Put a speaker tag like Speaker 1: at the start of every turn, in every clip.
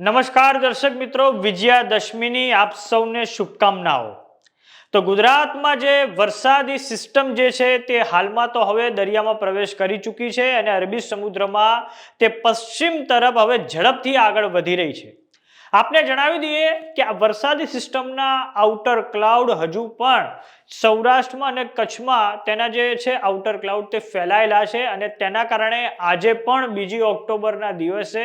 Speaker 1: નમસ્કાર દર્શક મિત્રો, વિજયાદશમીની આપ સૌને શુભકામનાઓ. તો ગુજરાતમાં જે વરસાદી સિસ્ટમ જે છે તે હાલમાં તો હવે દરિયામાં પ્રવેશ કરી ચૂકી છે અને અરબી સમુદ્રમાં તે પશ્ચિમ તરફ હવે ઝડપથી આગળ વધી રહી છે. આપને જણાવી દઈએ કે આ વરસાદી સિસ્ટમના આઉટર ક્લાઉડ હજુ પણ સૌરાષ્ટ્રમાં અને કચ્છમાં તેના જે છે આઉટર ક્લાઉડ તે ફેલાયેલા છે અને તેના કારણે આજે પણ બીજી ઓક્ટોબરના દિવસે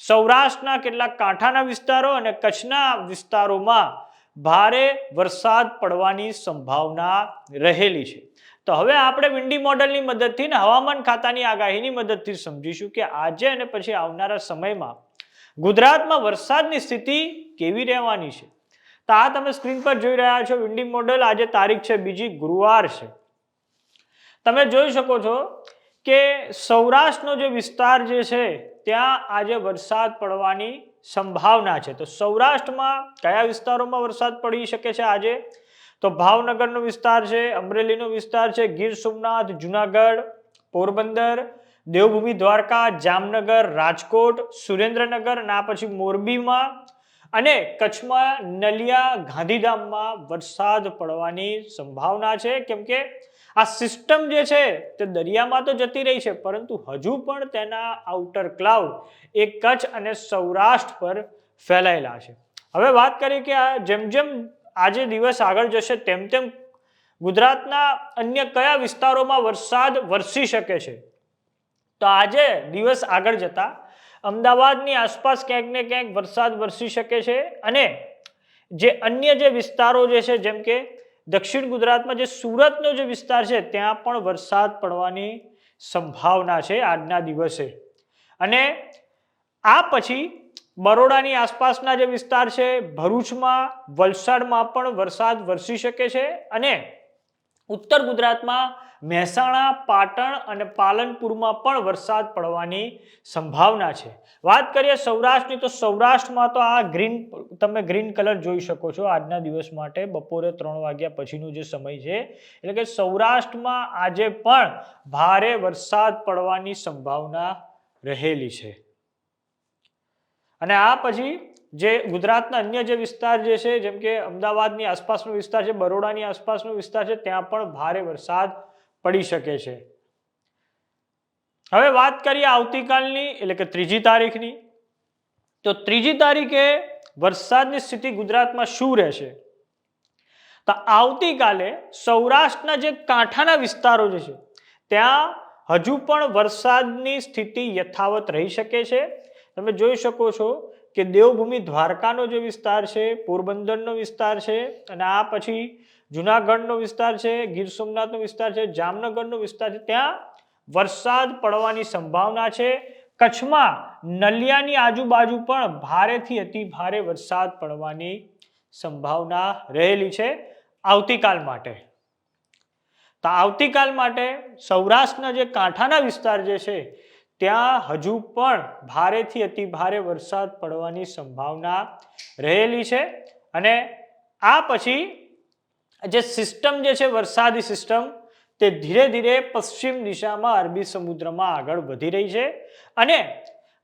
Speaker 1: સૌરાષ્ટ્રના કેટલાક કાંઠાના વિસ્તારો અને કચ્છના વિસ્તારોમાં ભારે વરસાદ પડવાની સંભાવના રહેલી છે. તો હવે આપણે વિન્ડી મોડલની મદદથી ને હવામાન ખાતાની આગાહીની મદદથી સમજીશું કે આજે અને પછી આવનારા સમયમાં ગુજરાતમાં વરસાદની સ્થિતિ કેવી રહેવાની છે? તો આ તમે સ્ક્રીન પર જોઈ રહ્યા છો વિન્ડી મોડલ. આજે તારીખ છે, બીજી ગુરુવાર છે. તમે જોઈ શકો છો કે સૌરાષ્ટ્રનો જે વિસ્તાર જે છે, ત્યાં આજે વરસાદ પડવાની સંભાવના છે. તો સૌરાષ્ટ્રમાં કયા વિસ્તારોમાં વરસાદ પડી શકે છે આજે? તો ભાવનગરનો વિસ્તાર છે, અમરેલીનો વિસ્તાર છે, ગીર સોમનાથ, જુનાગઢ, પોરબંદર દેવભૂમિ દ્વારકા, જામનગર, રાજકોટ, સુરેન્દ્રનગર, ના પછી મોરબીમાં અને કચ્છમાં નલિયા ગાંધીધામમાં વરસાદ પડવાની સંભાવના છે. કેમ કે આ સિસ્ટમ જે છે તે દરિયામાં તો જતી રહી છે, પરંતુ હજુ પણ તેના આઉટર ક્લાઉડ એ કચ્છ અને સૌરાષ્ટ્ર પર ફેલાયેલા છે. હવે વાત કરીએ કે આ જેમ જેમ આજે દિવસ આગળ જશે, તેમ તેમ ગુજરાતના અન્ય કયા વિસ્તારોમાં વરસાદ વરસી શકે છે? તો આજે દિવસ આગળ જતા અમદાવાદની આસપાસ ક્યાંક ને ક્યાંક વરસાદ વરસી શકે છે અને જે અન્ય જે વિસ્તારો જે છે, જેમ કે દક્ષિણ ગુજરાતમાં જે સુરતનો જે વિસ્તાર છે, ત્યાં પણ વરસાદ પડવાની સંભાવના છે આજના દિવસે. અને આ પછી બરોડાની આસપાસના જે વિસ્તાર છે, ભરૂચમાં, વલસાડમાં પણ વરસાદ વરસી શકે છે અને ઉત્તર ગુજરાતમાં મહેસાણા, પાટણ અને પાલનપુરમાં પણ વરસાદ પડવાની સંભાવના છે. વાત કરીએ સૌરાષ્ટ્રની, તો સૌરાષ્ટ્રમાં તો આ ગ્રીન, તમે ગ્રીન કલર જોઈ શકો છો આજના દિવસ માટે, બપોરે ત્રણ વાગ્યા પછીનો જે સમય છે. એટલે કે સૌરાષ્ટ્રમાં આજે પણ ભારે વરસાદ પડવાની સંભાવના રહેલી છે. અને આ પછી જે ગુજરાતના અન્ય જે વિસ્તાર જે છે, જેમ કે અમદાવાદની આસપાસનો વિસ્તાર છે, બરોડાની આસપાસનો વિસ્તાર છે, ત્યાં પણ ભારે વરસાદ પડી શકે છે. હવે વાત કરીએ આવતીકાલની, એટલે કે ત્રીજી તારીખની. તો ત્રીજી તારીખે વરસાદની સ્થિતિ ગુજરાતમાં શું રહેશે? તો આવતીકાલે સૌરાષ્ટ્રના જે કાંઠાના વિસ્તારો જે છે, ત્યાં હજુ પણ વરસાદની સ્થિતિ યથાવત રહી શકે છે. તમે જોઈ શકો છો કે દેવભૂમિ દ્વારકાનો જે વિસ્તાર છે, પોરબંદરનો વિસ્તાર છે અને આ પછી જુનાગઢનો વિસ્તાર છે, ગીર સોમનાથનો વિસ્તાર છે, જામનગરનો વિસ્તાર છે, ત્યાં વરસાદ પડવાની સંભાવના છે. કચ્છમાં નલિયાની આજુબાજુ પણ ભારેથી અતિ ભારે વરસાદ પડવાની સંભાવના રહેલી છે આવતીકાલ માટે. તો આવતીકાલ માટે સૌરાષ્ટ્રના જે કાંઠાના વિસ્તાર જે છે ત્યાં હજુ પણ ભારેથી અતિ ભારે વરસાદ પડવાની સંભાવના રહેલી છે અને આ પછી જે સિસ્ટમ જે છે, વરસાદી સિસ્ટમ, તે ધીરે ધીરે પશ્ચિમ દિશામાં અરબી સમુદ્રમાં આગળ વધી રહી છે અને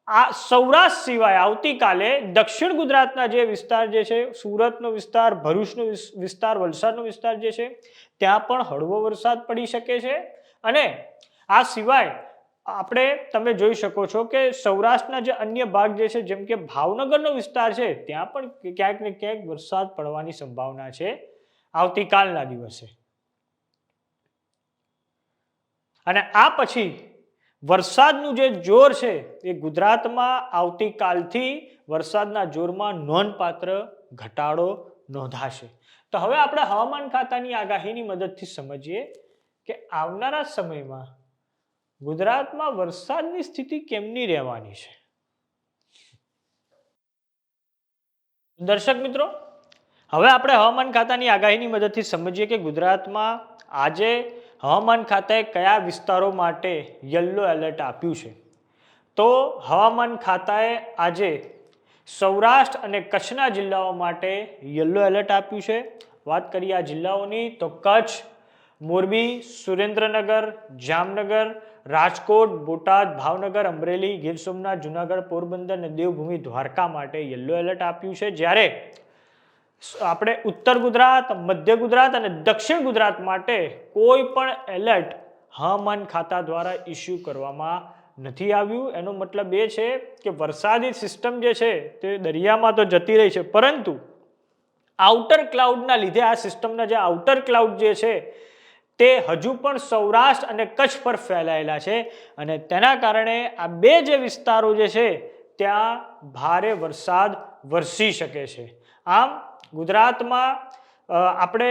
Speaker 1: આ સૌરાષ્ટ્ર સિવાય આવતીકાલે દક્ષિણ ગુજરાતના જે વિસ્તાર જે છે, સુરતનો વિસ્તાર, ભરૂચનો વિસ્તાર, વલસાડનો વિસ્તાર જે છે, ત્યાં પણ હળવો વરસાદ પડી શકે છે અને આ સિવાય આપણે તમે જોઈ શકો છો કે સૌરાષ્ટ્રના જે અન્ય ભાગ જે છે, જેમ કે ભાવનગરનો વિસ્તાર છે, ત્યાં પણ ક્યાંક ને ક્યાંક વરસાદ પડવાની સંભાવના છે આવતીકાલના દિવસે. અને આ પછી વરસાદનું જે જોર છે, એ ગુજરાતમાં આવતીકાલથી વરસાદના જોરમાં નોંધપાત્ર ઘટાડો નોંધાશે. તો હવે આપણે હવામાન ખાતાની આગાહીની મદદથી સમજીએ કે આવનારા સમયમાં ગુજરાતમાં વરસાદની સ્થિતિ કેમની રહેવાની છે? દર્શક મિત્રો, હવે આપણે હવામાન ખાતાની આગાહીની મદદથી સમજીએ કે ગુજરાતમાં આજે હવામાન ખાતાએ કયા વિસ્તારો માટે યલો એલર્ટ આપ્યું છે? તો હવામાન ખાતાએ આજે સૌરાષ્ટ્ર અને કચ્છના જિલ્લાઓ માટે યલો એલર્ટ આપ્યું છે. વાત કરીએ આ જિલ્લાઓની, તો કચ્છ, મોરબી, સુરેન્દ્રનગર, જામનગર રાજકોટ, બોટાદ, ભાવનગર, અમરેલી, ગીર સોમનાથ, જુનાગઢ, પોરબંદર અને દેવભૂમિ દ્વારકા માટે યલો એલર્ટ આપ્યું છે. જ્યારે આપણે ઉત્તર ગુજરાત, મધ્ય ગુજરાત અને દક્ષિણ ગુજરાત માટે કોઈ પણ એલર્ટ હવામાન ખાતા દ્વારા ઇસ્યુ કરવામાં નથી આવ્યું. એનો મતલબ એ છે કે વરસાદી સિસ્ટમ જે છે તે દરિયામાં તો જતી રહી છે, પરંતુ આઉટર ક્લાઉડના લીધે આ સિસ્ટમના જે આઉટર ક્લાઉડ જે છે તે હજુ પણ સૌરાષ્ટ્ર અને કચ્છ પર ફેલાયેલા છે અને તેના કારણે આ બે જે વિસ્તારો જે છે, ત્યાં ભારે વરસાદ વરસી શકે છે. આમ ગુજરાતમાં આપણે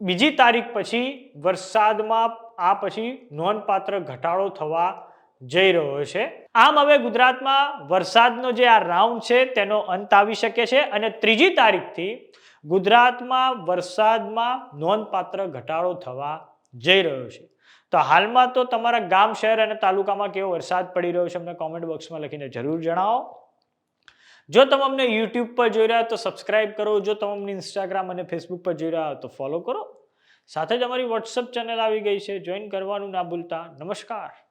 Speaker 1: બીજી તારીખ પછી વરસાદમાં આ પછી નોંધપાત્ર ઘટાડો થવા જઈ રહ્યો છે. આમ હવે ગુજરાતમાં વરસાદનો જે આ રાઉન્ડ છે, તેનો અંત આવી શકે છે અને ત્રીજી તારીખથી ગુજરાતમાં વરસાદમાં નોંધપાત્ર ઘટાડો થવા જઈ રહ્યો છે. તો હાલમાં તો તમારા ગામ, શહેર અને તાલુકામાં કેવો વરસાદ પડી રહ્યો છે અમને કોમેન્ટ બોક્સમાં લખીને જરૂર જણાવો. જો તમે અમને યુટ્યુબ પર જોઈ રહ્યા તો સબસ્ક્રાઇબ કરો. જો તમે અમને ઇન્સ્ટાગ્રામ અને ફેસબુક પર જોઈ રહ્યા તો ફોલો કરો. સાથે જ અમારી વોટ્સઅપ ચેનલ આવી ગઈ છે. જોઈન કરવાનું ના ભૂલતા. નમસ્કાર.